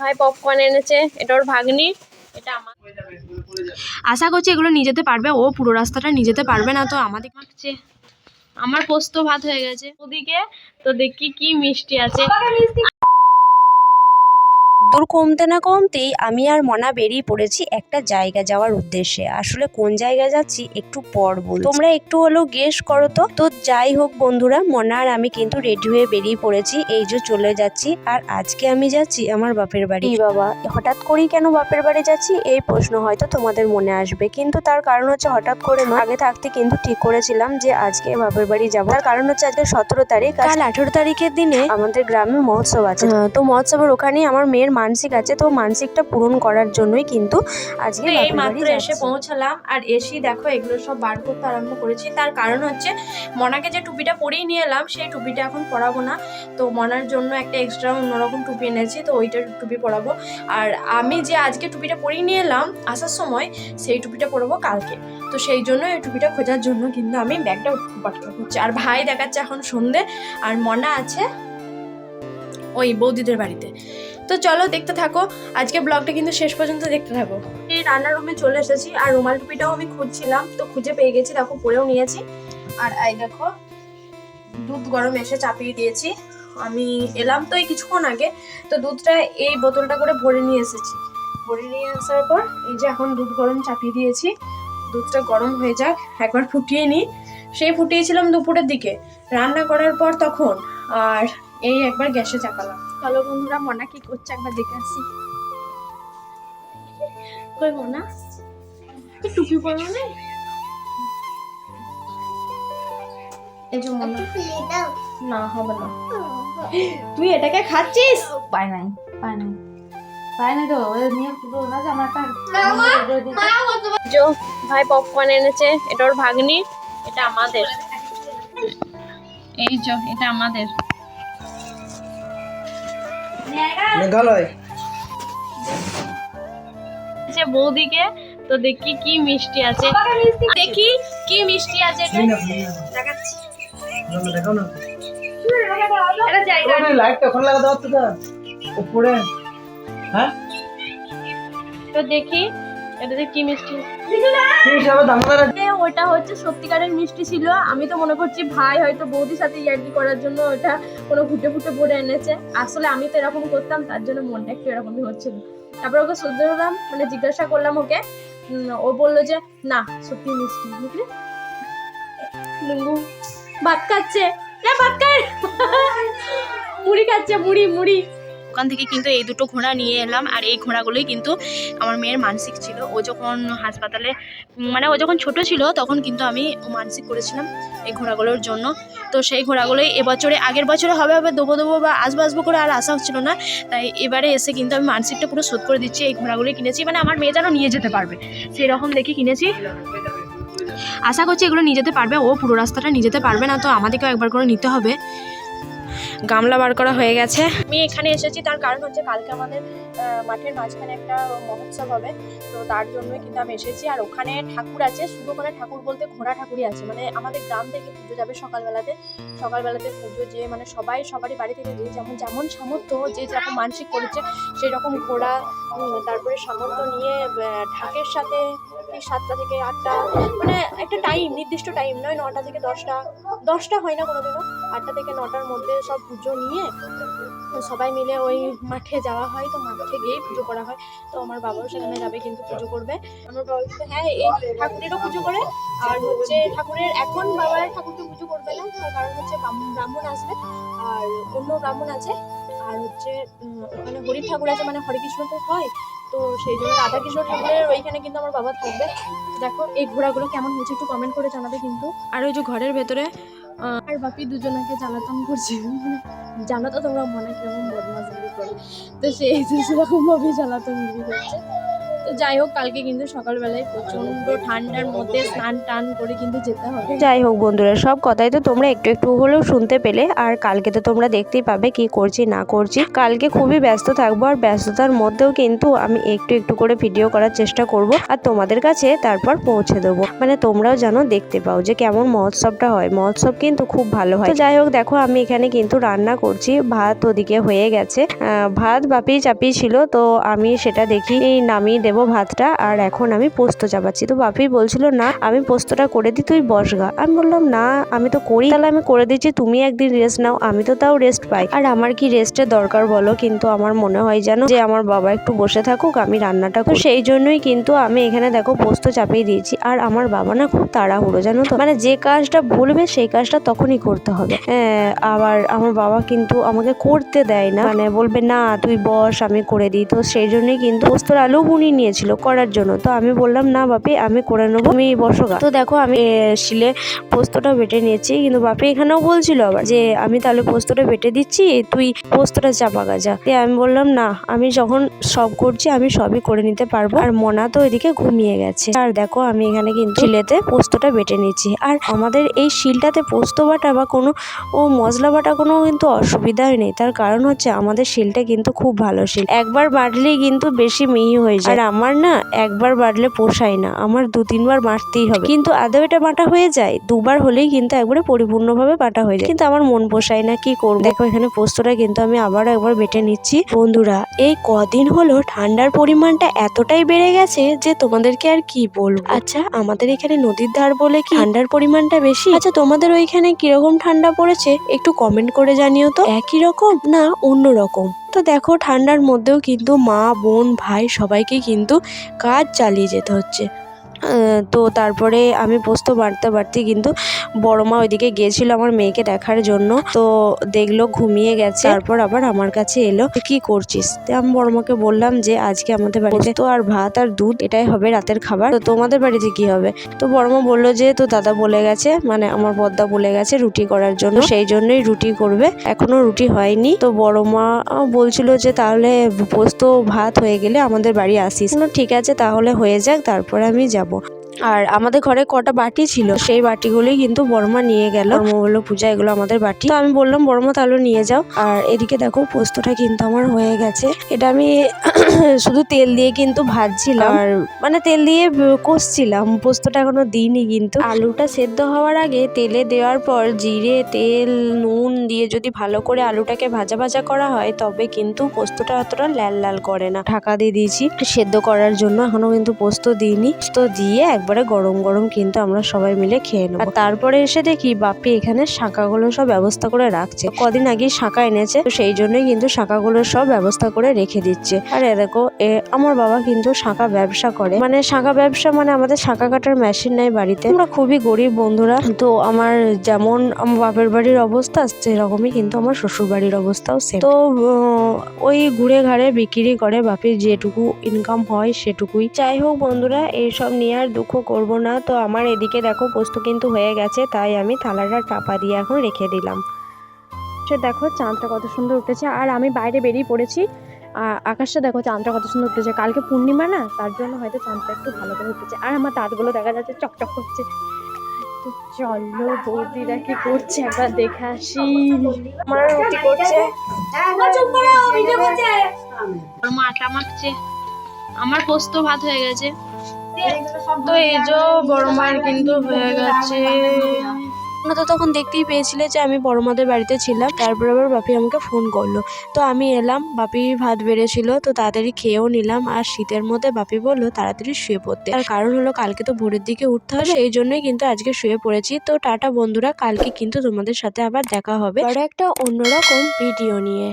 ভাই পপকর্ন এনেছে এটা ওর ভাগ্নি এটা আমার। আশা করছি এগুলো নিয়ে যেতে পারবে ও পুরো রাস্তাটা নিয়ে যেতে পারবে না তো আমাদের মাখছে আমার পোস্ত ভাত হয়ে গেছে। ওদিকে তো দেখি কি মিষ্টি আছে। দূর কমতে না কমতেই আমি আর মনা বেরিয়ে পড়েছি একটা জায়গা যাওয়ার উদ্দেশ্যে। আসলে কোন জায়গায় যাচ্ছি একটু পর বল তোমরা একটু হলেও গেস করো তো। তো যাই হোক বন্ধুরা মনা আর আমি কিন্তু রেডি হয়ে বেরিয়ে পড়েছি। এই যে চলে যাচ্ছি। আর আজকে আমি যাচ্ছি আমার বাপের বাড়ি। বাবা হঠাৎ করেই কেন বাপের বাড়ি যাচ্ছি? এই প্রশ্ন হয়তো তোমাদের মনে আসবে। কিন্তু তার কারণ হচ্ছে হঠাৎ করে নয় আগে থাকতে কিন্তু ঠিক করেছিলাম যে আজকে বাপের বাড়ি যাব। তার কারণ হচ্ছে আজকে সতেরো তারিখ। কাল আঠেরো তারিখের দিনে আমাদের গ্রামে মহোৎসব আছে। তো মহোৎসবের ওখানেই আমার মেয়ের মানসিক আছে তো মানসিকটা পূরণ করার জন্যই কিন্তু আজকে এই মাত্র এসে পৌঁছালাম আর এসেই দেখো এগুলো সব বার করতে আরম্ভ করেছি। তার কারণ হচ্ছে মনাকে যে টুপিটা পরেই নিয়ে এলাম সেই টুপিটা এখন পরাবো না। তো মনার জন্য একটা এক্সট্রা অন্যরকম টুপি এনেছি তো ওইটা টুপি পরাবো। আর আমি যে আজকে টুপিটা পরেই নিয়ে এলাম আসার সময় সেই টুপিটা পরবো কালকে। তো সেই জন্য এই টুপিটা খোঁজার জন্য কিন্তু আমি ব্যাগটা পাটকা করছি। আর ভাই দেখাচ্ছে এখন সন্ধে আর মনা আছে ওই বৌদিদের বাড়িতে। তো চলো দেখতে থাকো। আজকে ব্লগটা কিন্তু শেষ পর্যন্ত দেখতে থাকো। এই রান্নার রুমে চলে এসেছি আর রুমাল টুপিটাও আমি খুঁজছিলাম, তো খুঁজে পেয়ে গেছি, দেখো পরেও নিয়েছি। আর এই দেখো, দুধ গরম এসে চাপিয়ে দিয়েছি। আমি এলাম তো এই কিছুক্ষণ আগে, তো দুধটা এই বোতলটা করে ভরে নিয়ে এসেছি। ভরে নিয়ে আসার পর এই যে এখন দুধ গরম চাপিয়ে দিয়েছি। দুধটা গরম হয়ে যাক, একবার ফুটিয়ে নিই। সেই ফুটিয়েছিলাম দুপুরের দিকে। রান্না করার পর তখন, আর এই একবার গ্যাসে চাপালাম। চলো বন্ধুরা মনা কি করছে একবার দেখে আসি। কই মনা? তুই টুপি পরো না? এই যে মনা। না হবে না। তুই এটাকে খাচ্ছিস? পায় নাই পায় নাই। পায় নাই তো নিয়ে পুরো না যে আমার একটা ভাই পপকর্ন এনেছে এটা ওর ভাগ্নি এটা আমাদের। এই যে এটা আমাদের। মেঘালয়। যে বৌদিকে তো দেখি কি মিষ্টি আছে। দেখি কি মিষ্টি আছে দেখো না উপরে। হ্যাঁ? তো না এটা এটাতে কি মিষ্টি? ওটা হচ্ছে সত্যিকারের মিষ্টি ছিল। আমি তো মনে করছি ভাই হয়তো বৌদির সাথে ইয়ার্কি করার জন্য ওটা কোনো ফুটে ফুটে ভরে এনেছে। আসলে আমি তো এরকম করতাম তার জন্য মনটা একটু এরকমই হচ্ছিল। তারপর ওকে শুদ্ধ হলাম মানে জিজ্ঞাসা করলাম ওকে। ও বলল যে না সত্যি মিষ্টি। বুঝলি লুঙ্গু ভাত খাচ্ছে? ভাত খায় মুড়ি খাচ্ছে মুড়ি মুড়ি। ওখান থেকে কিন্তু এই দুটো ঘোড়া নিয়ে এলাম। আর এই ঘোড়াগুলোই কিন্তু আমার মেয়ের মানসিক ছিল। ও যখন হাসপাতালে মানে ও যখন ছোট ছিল, তখন কিন্তু আমি মানসিক করেছিলাম এই ঘোড়াগুলোর জন্য। তো সেই ঘোড়াগুলোই এবছরে, আগের বছরে হবে হবে, দেবো দেবো বা আসব আসব করে আর আসা হচ্ছিল না। তাই এবারে এসে কিন্তু আমি মানসিকটা পুরো শোধ করে দিচ্ছি। এই ঘোড়াগুলোই কিনেছি। মানে আমার মেয়ে যেন নিয়ে যেতে পারবে। সেই রকম দেখে কিনেছি। আশা করছি এগুলো নিয়ে যেতে পারবে। ও পুরো রাস্তাটা নিয়ে যেতে পারবে না। তো আমাদেরকেও একবার করে নিতে হবে। গামলা বার করা হয়ে গেছে। আমি এখানে এসেছি, তার কারণ হচ্ছে কালকে আমাদের মাঠের মাঝখানে একটা মহোৎসব হবে। তো তার জন্যই কিন্তু আমি এসেছি। আর ওখানে ঠাকুর আছে, শুধু ওখানে ঠাকুর বলতে ঘোড়া ঠাকুরই আছে। মানে আমাদের গ্রাম থেকে পুজো যাবে সকালবেলাতে। সকালবেলাতে পুজো যে মানে সবাই, সবারই বাড়ি থেকে যে যেমন যেমন সামর্থ্য, যে যেরকম মানসিক করেছে সেই রকম ঘোড়া তারপরে সামর্থ্য নিয়ে ঢাকের সাথে এই সাতটা থেকে আটটা মানে একটা টাইম নির্দিষ্ট টাইম নয় নটা থেকে দশটা দশটা হয় না কোনোদিনও, আটটা থেকে নটার মধ্যে সব পুজো নিয়ে সবাই মিলে ওই মাঠে যাওয়া হয়, তো মাঠে গিয়েই পুজো করা হয়। তো আমার বাবাও সেখানে যাবে, কিন্তু পুজো করবে। আমার বাবা হ্যাঁ এই ঠাকুরেরও পুজো করে। আর হচ্ছে ঠাকুরের, এখন বাবা ঠাকুরকে পুজো করবে না, তার কারণ হচ্ছে ব্রাহ্মণ আসবে, আর অন্য ব্রাহ্মণ আছে। আর হচ্ছে ওখানে হরি ঠাকুর আছে মানে হরে কৃষ্ণ তো হয় তো সেই জন্য রাধা কৃষ্ণ ঠাকুরের ওইখানে কিন্তু আমার বাবা থাকবে। দেখো, এই ঘোড়াগুলো কেমন হয়েছে একটু কমেন্ট করে জানাবে কিন্তু। আর ওই যে ঘরের ভেতরে আর বাপি দুজনাকে জ্বালাতন করছে। জানাতো তোমরা মনে কেমন বদমাশগিরি করে। তো সেই যে সেরকম ভাবে জ্বালাতনগিরি করছে তো যাই হোক, কালকে কিন্তু সকালবেলায় প্রচণ্ড ঠান্ডার মধ্যে স্নান টান করে কিন্তু যেতে হবে। যাই হোক বন্ধুরা, সব কথাই তো তোমরা একটু একটু হলেও শুনতে পেলে, আর কালকে তো তোমরা দেখতেই পাবে কি করছি, না করছি। কালকে খুবই ব্যস্ত থাকব, আর ব্যস্ততার মধ্যেও কিন্তু আমি একটু একটু করে ভিডিও করার চেষ্টা করব, আর তোমাদের কাছে তারপর পৌঁছে দেবো। মানে তোমরাও যেন দেখতে পাও যে কেমন মহোৎসবটা হয়। মহোৎসব কিন্তু খুব ভালো হয়। যাই হোক, দেখো আমি এখানে কিন্তু রান্না করছি, ভাত ওদিকে হয়ে গেছে। ভাত বাপিয়ে চাপিয়ে ছিল, তো আমি সেটা দেখি নামিয়ে দেবো। ভাতটা আর এখন আমি পোস্ত চাপাচ্ছি। তো বাপি বলছিল না আমি পোস্তটা করে দিই তুই বস গা। আমি বললাম না আমি তো করি। তাহলে আমি করে দিচ্ছি তুমি একদিন রেস্ট নাও আমি তো তাও রেস্ট পাই। আর আমার কি রেস্টের দরকার বলো? কিন্তু আমার মনে হয় যেন যে আমার বাবা একটু বসে থাকুক আমি রান্নাটা। তো সেই জন্যই কিন্তু আমি এখানে দেখো পোস্ত চাপিয়ে দিয়েছি। আর আমার বাবা না খুব তাড়াহুড়ো জানো তো? মানে যে কাজটা বলবে সেই কাজটা তখনই করতে হবে। হ্যাঁ, আবার আমার বাবা কিন্তু আমাকে করতে দেয় না। মানে বলবে না তুই বস আমি করে দিই। তো সেই জন্যই কিন্তু পোস্তর আলু বুনি নিয়েছিল করার জন্য। তো আমি বললাম, না বাপি, আমি করে নেব। তুমি বসগা তো দেখো, আমি শিলে পোস্তটা বেটে নিয়েছি। কিন্তু বাপি এখানেও বলছিল আবার যে, আমি তাহলে পোস্তটা বেটে দিচ্ছি, তুই পোস্তটা চাপা গাজা দিয়ে আমি বললাম, না, আমি যখন সব করছি, আমি সবই করে নিতে পারব। আর মনা তো এদিকে ঘুমিয়ে গেছে। আর দেখো, আমি এখানে কিন্তু শিলেতে পোস্তটা বেটে নিয়েছি। আর আমাদের এই শিলটাতে পোস্ত বাটা বা কোনো, ও মশলা বাটা কোনো কিন্তু অসুবিধাই নেই। তার কারণ হচ্ছে, আমাদের শিলটা কিন্তু খুব ভালো শিল। একবার বাটলেই কিন্তু বেশি মিহি হয়ে যায়। আর আমার না একবার বাড়লে পোষায় না, আমার দু তিনবার বাটতেই হবে। কিন্তু আদৌ এটা বাটা হয়ে যায়? দুবার হলেই কিন্তু একবারে পরিপূর্ণভাবে বাটা হয়ে যায়। কিন্তু আমার মন পোষায় না, কি করব? দেখো, এখানে পোস্তটা কিন্তু আমি আবারও একবার বেটে নিচ্ছি। বন্ধুরা, এই কদিন হলো ঠান্ডার পরিমাণটা এতটাই বেড়ে গেছে যে তোমাদেরকে আর কি বলব? আচ্ছা আমাদের এখানে নদীর ধার বলে কি ঠান্ডার পরিমাণটা বেশি? আচ্ছা তোমাদের ওইখানে কীরকম ঠান্ডা পড়েছে? একটু কমেন্ট করে জানিও তো। একই রকম না অন্য রকম? তো দেখো ঠান্ডার মধ্যেও কিন্তু মা বোন ভাই সবাইকে কিন্তু কাজ চালিয়ে যেতে হচ্ছে। তো তারপরে আমি পোস্ত বাড়তে বাড়তে কিন্তু বড় মা ওইদিকে গিয়েছিল আমার মেয়েকে দেখার জন্য। তো দেখল ঘুমিয়ে গেছে। তারপর আবার আমার কাছে এলো, "তুই কি করছিস? তো আমি বড় মাকে বললাম যে, আজকে আমাদের বাড়িতে তো আর ভাত আর দুধ এটাই হবে রাতের খাবার। তো তোমাদের বাড়িতে কি হবে? তো বড় মা বলল যে, তো দাদা বলে গেছে মানে আমার বদ্দা বলে গেছে রুটি করার জন্য, সেই জন্যই রুটি করবে। এখনও রুটি হয়নি। তো বড় মা বলছিল যে, তাহলে পোস্ত ভাত হয়ে গেলে আমাদের বাড়ি আসিস। ঠিক আছে, তাহলে হয়ে যাক, তারপরে আমি যাব। আর আমাদের ঘরে কটা বাটি ছিল, সেই বাটিগুলোই কিন্তু বর্মা নিয়ে গেল। বড়মা বলল, পূজা, এগুলো আমাদের বাটি। তো আমি বললাম, বর্মা, তাহলে নিয়ে যাও। আর এদিকে দেখো, পোস্তটা কিন্তু আমার হয়ে গেছে। এটা আমি শুধু তেল দিয়ে কিন্তু ভাজছিলাম। আর মানে তেল দিয়ে কষছিলাম। পোস্তটা এখনও দিইনি কিন্তু। আলুটা সেদ্ধ হওয়ার আগে তেলে দেওয়ার পর জিরে, তেল, নুন দিয়ে যদি ভালো করে আলুটাকে ভাজা ভাজা করা হয়, তবে কিন্তু পোস্তটা অতটা লাল লাল করে না। ঢাকা দিয়ে দিয়েছি। সেদ্ধ করার জন্য এখনও কিন্তু পোস্ত দিইনি। তো দিয়ে একবারে গরম গরম কিন্তু আমরা সবাই মিলে খেয়ে নেব। তারপরে এসে দেখি বাপি এখানে শাঁখাগুলো সব ব্যবস্থা করে রাখছে। কদিন আগে শাঁখা এনেছে, তো সেই জন্যই কিন্তু শাঁখাগুলো সব ব্যবস্থা করে রেখে দিচ্ছে। আর এ দেখো, এ আমার বাবা কিন্তু শাঁখা ব্যবসা করে। মানে শাঁখা ব্যবসা মানে আমাদের শাঁখা কাটার মেশিন নাই বাড়িতে। আমরা খুবই গরিব বন্ধুরা, তো আমার যেমন আমার বাপের বাড়ির অবস্থা, সেরকমই কিন্তু আমার শ্বশুর বাড়ির অবস্থাও সেম তো ওই ঘুরে ঘাড়ে বিক্রি করে বাপির যেটুকু ইনকাম হয় সেটুকুই। যাই হোক বন্ধুরা, এইসব নিয়ে আর দুঃখ করব না। তো আমার এদিকে দেখো পোস্ত কিন্তু হয়ে গেছে তাই আমি থালাটা চাপা দিয়ে এখন রেখে দিলাম। সে দেখো চাঁদটা কত সুন্দর উঠেছে আর আমি বাইরে বেরিয়ে পড়েছি। আকাশটা দেখো চাঁদটা কত সুন্দর উঠেছে। কালকে পূর্ণিমা না তার জন্য হয়তো চাঁদটা একটু ভালো করে উঠেছে। আর আমার দাঁতগুলো দেখা যাচ্ছে চকচক করছে। তো চলো বৌদিরা কি করছে একবার দেখে আসি। আমার রুটি করছে? মা মাখছে। আমার পোস্ত ভাত হয়ে গেছে। তো এই যে বড় মায়ের কিন্তু হয়ে গেছে। তো তখন দেখতেই পেয়েছিলে যে আমি বড়মাদের বাড়িতে ছিলাম, তারপর আবার বাপি আমাকে ফোন করল। তো আমি এলাম, বাপি ভাত বেড়েছিল, তো তাড়াতাড়ি খেয়েও নিলাম, আর শীতের মধ্যে বাপি বলল, তাড়াতাড়ি শুয়ে পড়তে। তার কারণ হলো কালকে তো ভোরের দিকে উঠতে হবে, সেই জন্যই কিন্তু আজকে শুয়ে পড়েছি। তো টাটা বন্ধুরা, কালকে কিন্তু তোমাদের সাথে আবার দেখা হবে। আর একটা অন্যরকম ভিডিও নিয়ে।